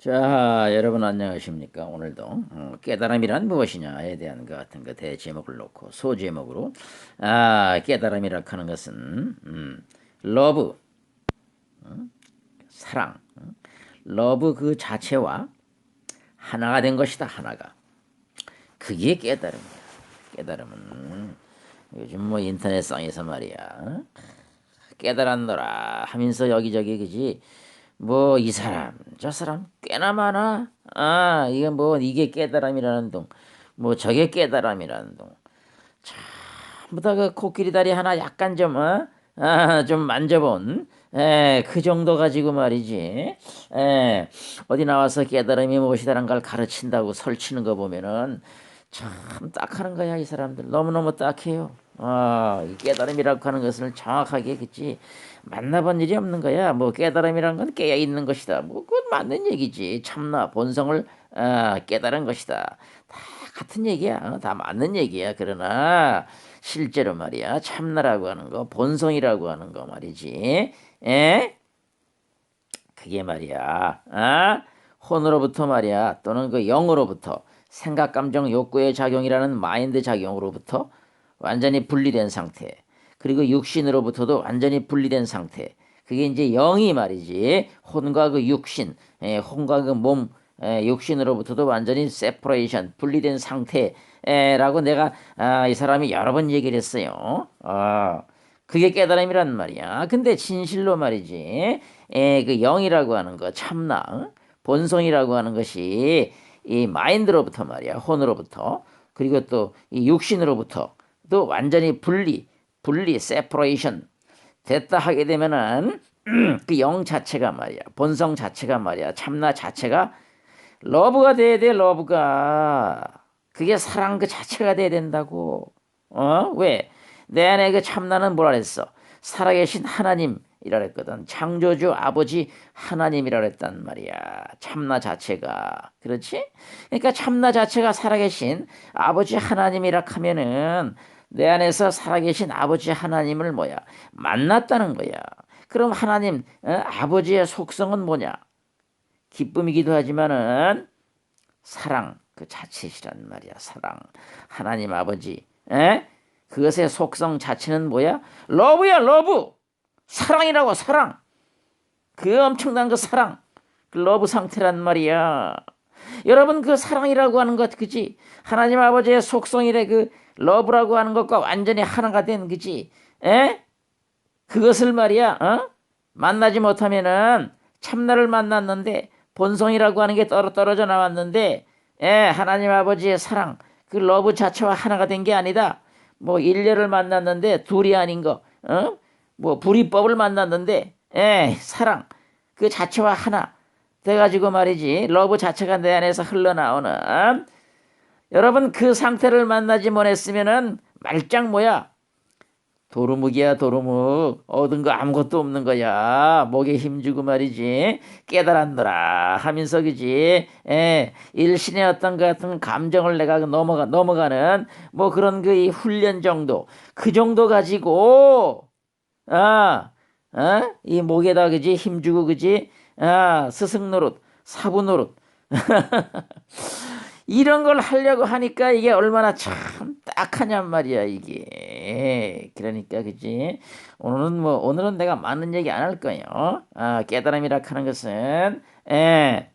자, 여러분 안녕하십니까? 오늘도 어, 깨달음이란 무엇이냐에 대한 것 같은 거 대제목을 놓고 소제목으로 아, 깨달음이라 하는 것은 음, 러브, 음, 사랑, 음, 러브 그 자체와 하나가 된 것이다. 하나가. 그게 깨달음이야. 깨달음은 요즘 뭐 인터넷상에서 말이야. 어? 깨달았노라 하면서 여기저기 그지 뭐 이 사람 저 사람 꽤나 많아. 아 이게 뭐 이게 깨달음이라는 동 뭐 저게 깨달음이라는 동 전부 다그 코끼리 다리 하나 약간 좀 어? 아, 좀 만져본 에, 그 정도 가지고 말이지. 에, 어디 나와서 깨달음이 무엇이다라는 걸 가르친다고 설치는 거 보면은 참 딱하는 거야 이 사람들. 너무너무 딱해요 아, 이 깨달음이라고 하는 것을 정확하게 그치 만나본 일이 없는 거야. 뭐 깨달음이란 건 깨어 있는 것이다. 뭐 그건 맞는 얘기지. 참나 본성을 아, 깨달은 것이다. 다 같은 얘기야. 어, 다 맞는 얘기야. 그러나 실제로 말이야 참나라고 하는 거, 본성이라고 하는 거 말이지. 에? 그게 말이야. 아? 혼으로부터 말이야. 또는 그 영으로부터 생각, 감정, 욕구의 작용이라는 마인드 작용으로부터 완전히 분리된 상태. 그리고 육신으로부터도 완전히 분리된 상태. 그게 이제 영이 말이지. 혼과 그 육신, 에, 혼과 그 몸, 에, 육신으로부터도 완전히 세퍼레이션, 분리된 상태라고 내가 아, 이 사람이 여러 번 얘기를 했어요. 아, 그게 깨달음이란 말이야. 근데 진실로 말이지. 에, 그 영이라고 하는 거 참나, 어? 본성이라고 하는 것이 이 마인드로부터 말이야. 혼으로부터. 그리고 또 이 육신으로부터 또 완전히 분리, 분리, 세퍼레이션 됐다 하게 되면은 그 영 자체가 말이야, 본성 자체가 말이야, 참나 자체가 러브가 돼야 돼, 러브가. 그게 사랑 그 자체가 돼야 된다고. 어? 왜? 내 안에 그 참나는 뭐라 그랬어? 살아계신 하나님이라 그랬거든. 창조주 아버지 하나님이라 그랬단 말이야. 참나 자체가. 그렇지? 그러니까 참나 자체가 살아계신 아버지 하나님이라 하면은 내 안에서 살아계신 아버지 하나님을 뭐야 만났다는 거야. 그럼 하나님 어? 아버지의 속성은 뭐냐? 기쁨이기도 하지만은 사랑 그 자체시란 말이야. 사랑 하나님 아버지. 에? 그것의 속성 자체는 뭐야? 러브야 러브. 사랑이라고 사랑. 그 엄청난 그 사랑. 그 러브 상태란 말이야. 여러분 그 사랑이라고 하는 것 그지? 하나님 아버지의 속성이래 그 러브라고 하는 것과 완전히 하나가 된 그지? 에? 그것을 말이야. 어? 만나지 못하면은 참나를 만났는데 본성이라고 하는 게 떨어 떨어져 나왔는데 에, 하나님 아버지의 사랑 그 러브 자체와 하나가 된 게 아니다. 뭐 일녀를 만났는데 둘이 아닌 거. 어? 뭐 불이법을 만났는데 에, 사랑 그 자체와 하나 돼가지고 말이지 러브 자체가 내 안에서 흘러나오는. 여러분 그 상태를 만나지 못했으면은 말짱 뭐야? 도루묵이야 도루묵. 얻은 거 아무것도 없는 거야. 목에 힘주고 말이지. 깨달았노라 하면서 그지. 예, 일신의 어떤 그 같은 감정을 내가 넘어가 넘어가는 뭐 그런 그 이 훈련 정도. 그 정도 가지고 아, 어? 이 목에다 그지? 힘주고 그지 아, 스승 노릇, 사부 노릇. 이런 걸 하려고 하니까 이게 얼마나 참 딱하냔 말이야, 이게. 그러니까, 그지? 오늘은 뭐, 오늘은 내가 많은 얘기 안 할 거예요. 아, 깨달음이라 하는 것은, 예,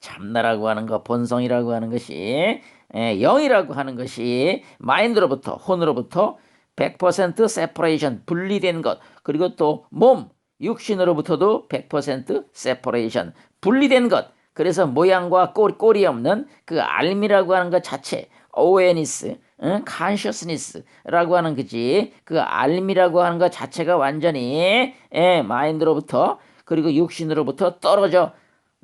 참나라고 하는 거, 본성이라고 하는 것이, 예, 영이라고 하는 것이 마인드로부터, 혼으로부터 100% 세퍼레이션, 분리된 것, 그리고 또 몸, 육신으로부터도 100% 세퍼레이션 분리된 것. 그래서 모양과 꼬리, 꼬리 없는 그 알미라고 하는 것 자체, awareness, 응? consciousness라고 하는 거지. 그 알미라고 하는 것 자체가 완전히 예, 마인드로부터 그리고 육신으로부터 떨어져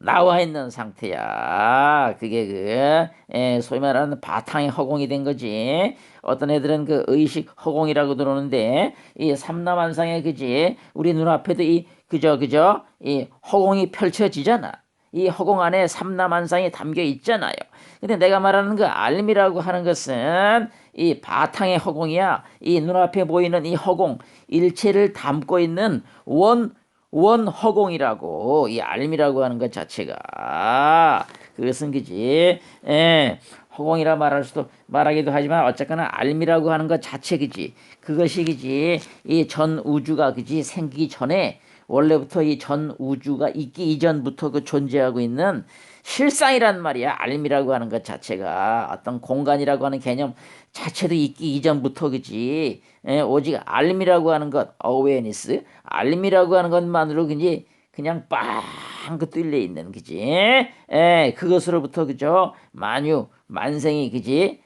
나와 있는 상태야. 그게 그 예, 소위 말하는 바탕의 허공이 된 거지. 어떤 애들은 그 의식 허공이라고 들어오는데 이 삼라만상의 그지 우리 눈앞에도 이 그저 그저 이 허공이 펼쳐지잖아. 이 허공 안에 삼라만상이 담겨 있잖아요. 근데 내가 말하는 그 알미라고 하는 것은 이 바탕의 허공이야. 이 눈앞에 보이는 이 허공 일체를 담고 있는 원 원허공이라고 이 알미라고 하는 것 자체가. 그것은 그지. 예, 허공이라 말할 수도 말하기도 하지만 어쨌거나 알미라고 하는 것 자체 그지. 그것이 그지 이 전 우주가 그지 생기기 전에 원래부터 이 전 우주가 있기 이전부터 그 존재하고 있는 실상이란 말이야. 알미라고 하는 것 자체가 어떤 공간이라고 하는 개념 자체도 있기 이전부터 그지. 예, 오직 알미라고 하는 것, 어웨니스, 알미라고 하는 것만으로 그지 그냥 빵그 뚫려 있는 그지. 예, 그것으로부터 그죠 만유 만생이 그지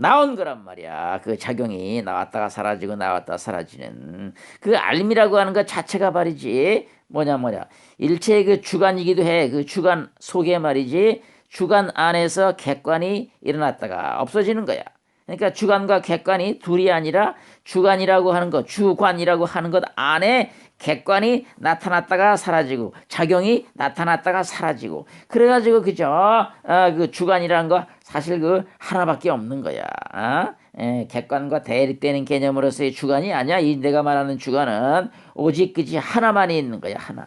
나온 거란 말이야. 그 작용이 나왔다가 사라지고 나왔다 사라지는 그 알미라고 하는 것 자체가 말이지. 뭐냐 뭐냐. 일체의 그 주관이기도 해. 그 주관 속에 말이지. 주관 안에서 객관이 일어났다가 없어지는 거야. 그러니까 주관과 객관이 둘이 아니라 주관이라고 하는 것, 주관이라고 하는 것 안에 객관이 나타났다가 사라지고 작용이 나타났다가 사라지고 그래가지고 그죠? 아, 그 주관이라는 거 사실 그 하나밖에 없는 거야. 아? 에, 객관과 대립되는 개념으로서의 주관이 아니야. 이 내가 말하는 주관은 오직 그지 하나만이 있는 거야. 하나.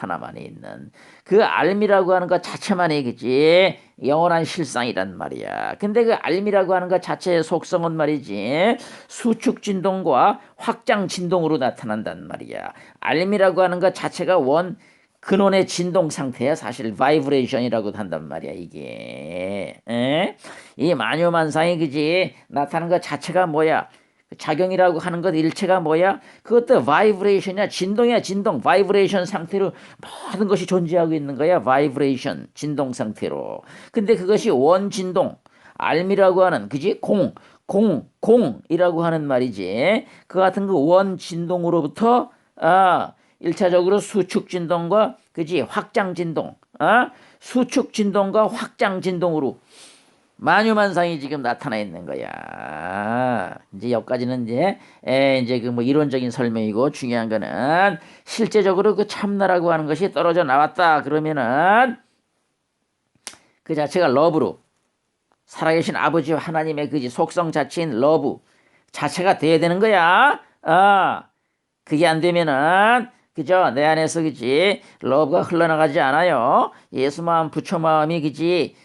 하나만이 있는 그 알미라고 하는 것 자체만이 그지 영원한 실상이란 말이야. 근데 그 알미라고 하는 것 자체의 속성은 말이지 수축 진동과 확장 진동으로 나타난단 말이야. 알미라고 하는 것 자체가 원 근원의 진동 상태야 사실 바이브레이션이라고 한단 말이야 이게 에? 이 만요만상이 그지 나타나는 것 자체가 뭐야 작용이라고 하는 것 일체가 뭐야? 그것도 바이브레이션이야. 진동이야, 진동. 바이브레이션 상태로 모든 것이 존재하고 있는 거야. 바이브레이션, 진동 상태로. 근데 그것이 원진동, 알미라고 하는 그지? 공, 공, 공이라고 하는 말이지. 그 같은 그 원진동으로부터 아, 일차적으로 수축 진동과 그지? 확장 진동. 아? 수축 진동과 확장 진동으로 만유만상이 지금 나타나 있는 거야. 이제 여기까지는 이제 에, 이제 그 뭐 이론적인 설명이고 중요한 거는 실제적으로 그 참나라고 하는 것이 떨어져 나왔다 그러면은 그 자체가 러브로 살아계신 아버지 하나님의 그 속성 자체인 러브 자체가 돼야 되는 거야. 아, 그게 안 되면은 그죠? 내 안에서 그지 러브가 흘러나가지 않아요. 예수 마음 부처 마음이 그지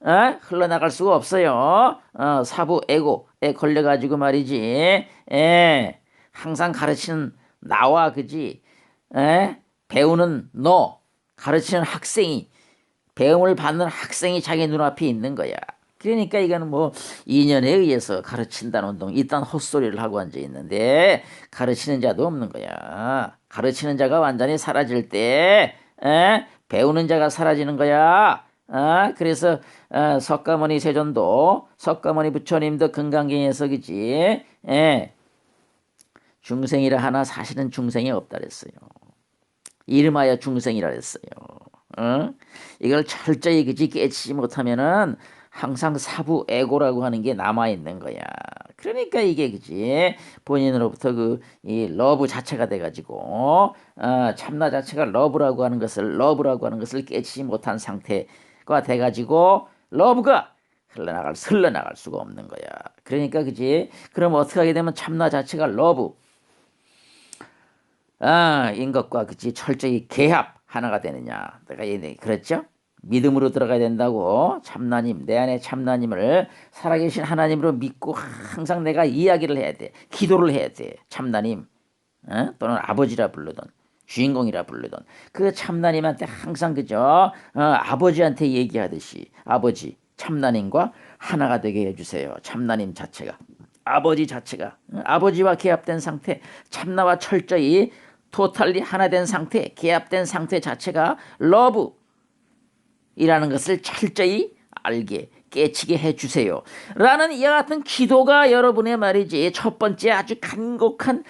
어? 흘러나갈 수가 없어요. 어, 사부 에고에 걸려가지고 말이지. 에, 예. 항상 가르치는 나와 그지. 에? 배우는 너, 가르치는 학생이, 배움을 받는 학생이 자기 눈앞에 있는 거야. 그러니까 이거는 뭐 인연에 의해서 가르친다는 운동 이딴 헛소리를 하고 앉아 있는데 가르치는 자도 없는 거야. 가르치는 자가 완전히 사라질 때 에? 배우는 자가 사라지는 거야. 아, 그래서 아, 석가모니 세존도 석가모니 부처님도 금강경에서그지 예. 중생이라 하나 사실은 중생이 없다 그랬어요. 이름하여 중생이라 그랬어요. 어? 이걸 철저히 그지 깨치지 못하면은 항상 사부 에고라고 하는 게 남아 있는 거야. 그러니까 이게 그지 본인으로부터 그 이 러브 자체가 돼가지고 어, 참나 자체가 러브라고 하는 것을 러브라고 하는 것을 깨치지 못한 상태. 가 돼가지고 러브가 흘러나갈 흘러나갈 수가 없는 거야. 그러니까 그지? 그럼 어떻게 하게 되면 참나 자체가 러브 아, 인 것과 그지 철저히 개합 하나가 되느냐. 내가 얘기 그랬죠? 믿음으로 들어가야 된다고 참나님 내 안에 참나님을 살아계신 하나님으로 믿고 항상 내가 이야기를 해야 돼 기도를 해야 돼 참나님 어? 또는 아버지라 불르던 주인공이라 부르던 그 참나님한테 항상 그저 어, 아버지한테 얘기하듯이 아버지 참나님과 하나가 되게 해주세요. 참나님 자체가 아버지 자체가 어, 아버지와 계합된 상태 참나와 철저히 토탈리 하나 된 상태 계합된 상태 자체가 러브 이라는 것을 철저히 알게 깨치게 해주세요. 라는 이와 같은 기도가 여러분의 말이지 첫 번째 아주 간곡한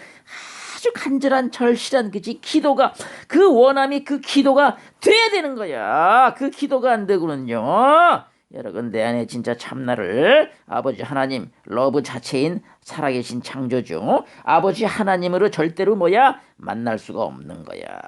아주 간절한 절실한 그지 기도가 그 원함이 그 기도가 돼야 되는 거야. 그 기도가 안 되고는요. 여러분 내 안에 진짜 참나를 아버지 하나님 러브 자체인 살아계신 창조주 아버지 하나님으로 절대로 뭐야 만날 수가 없는 거야.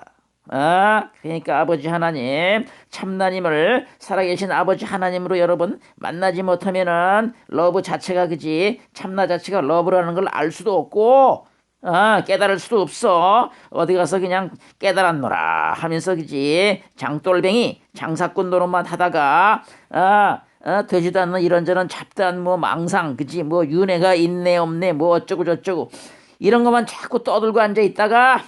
아, 그러니까 아버지 하나님, 참나님을 살아계신 아버지 하나님으로 여러분 만나지 못하면은 러브 자체가 그지 참나 자체가 러브라는 걸 알 수도 없고 아, 깨달을 수도 없어. 어디 가서 그냥 깨달았노라 하면서 그지? 장돌뱅이 장사꾼 노릇만 하다가 아, 아 되지도 않는 이런저런 잡다한 뭐 망상 그지? 뭐 윤회가 있네 없네 뭐 어쩌고 저쩌고. 이런 것만 자꾸 떠들고 앉아 있다가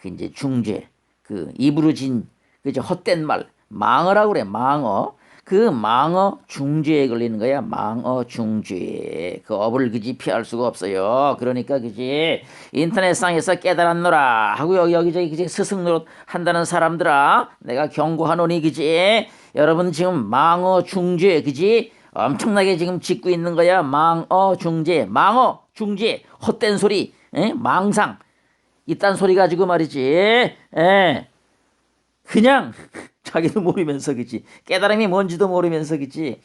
그 이제 중죄 그 입으로 진 그저 헛된 말 망어라고 그래 망어 그 망어 중죄에 걸리는 거야 망어 중죄 그 업을 그지 피할 수가 없어요 그러니까 그지 인터넷상에서 깨달았노라 하고 여기 여기저기 그지 스승 노릇 한다는 사람들아 내가 경고하노니 그지 여러분 지금 망어 중죄 그지 엄청나게 지금 짓고 있는 거야 망어 중죄 망어 중죄 헛된 소리 에? 망상 이딴 소리 가지고 말이지. 예. 그냥 자기도 모르면서 그지. 깨달음이 뭔지도 모르면서 그지.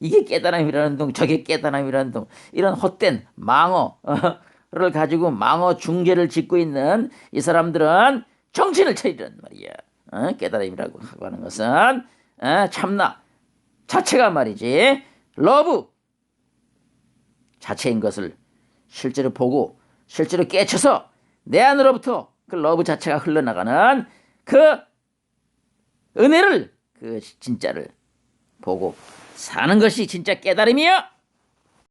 이게 깨달음이라는 동, 저게 깨달음이라는 동. 이런 헛된 망어를 가지고 망어 중계를 짓고 있는 이 사람들은 정신을 차리란 말이야. 어? 깨달음이라고 하고 하는 것은 어? 참나 자체가 말이지. 러브 자체인 것을 실제로 보고 실제로 깨쳐서 내 안으로부터 그 러브 자체가 흘러나가는 그 은혜를 그 진짜를 보고 사는 것이 진짜 깨달음이야.